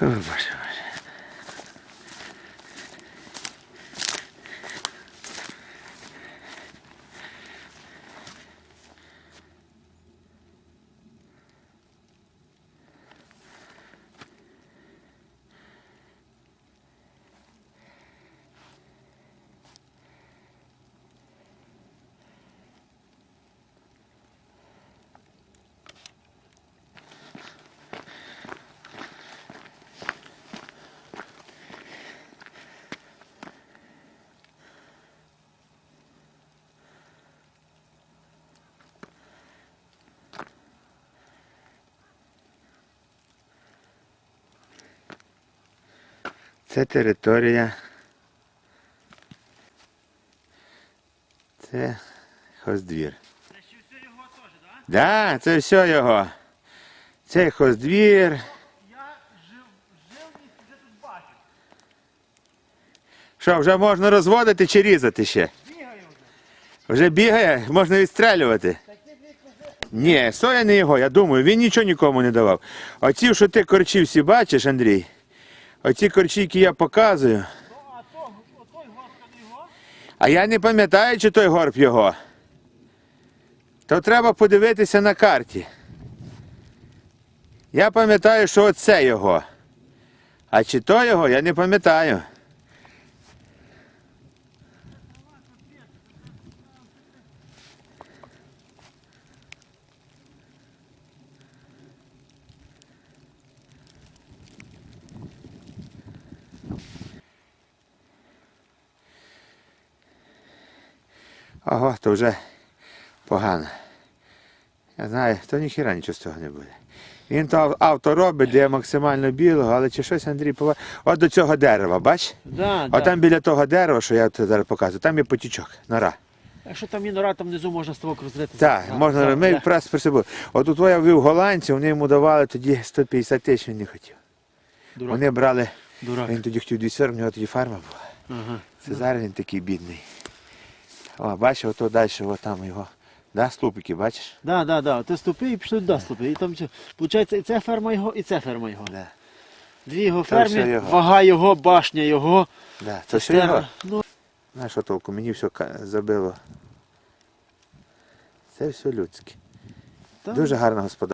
О, Боже, Це територія. Це хоздвір. Це ще все його теж, так? Да, це все його. Це хоздвір. Я жив, жив і вже тут бачив. Що, вже можна розводити чи різати ще? Бігаю вже. Вже бігає, можна відстрелювати. Ні, соя не його, я думаю, він нічого нікому не давав. Оці, що ти корчі всі бачиш, Андрій, оці корчі, які я показую, а я не пам'ятаю, чи той горб його. То треба подивитися на карті. Я пам'ятаю, що оце його. А чи то його, я не пам'ятаю. Ого, то вже погано. Я знаю, то ніхіра нічого з цього не буде. Він то авто робить, де максимально білого, але чи щось Андрій пова. От до цього дерева, бач? Да, От там біля того дерева, що я зараз показую, там є потічок, нора. Якщо там є нора, там внизу можна ставок розрити. Так, можна ми якраз при собі. От от я вив голландців, вони йому давали тоді 150 тисяч, він не хотів. Дурак. Вони брали, Дурак. він тоді хотів 240, в нього тоді фарма була. Ага. Це зараз він такий бідний. О, бачиш, ото далі, там його. Да, ступики, бачиш? Да, да, да. Ти ступи і пішли туди ступи. І там, чи- виходить, і це ферма його, і це ферма його. Да, Дві його все ферми, його. вага його, башня його. да. Це все його. цистерна. Ну, Знаєш, що толку, мені все ка- забило. Це все людське. та- Дуже гарна господарство.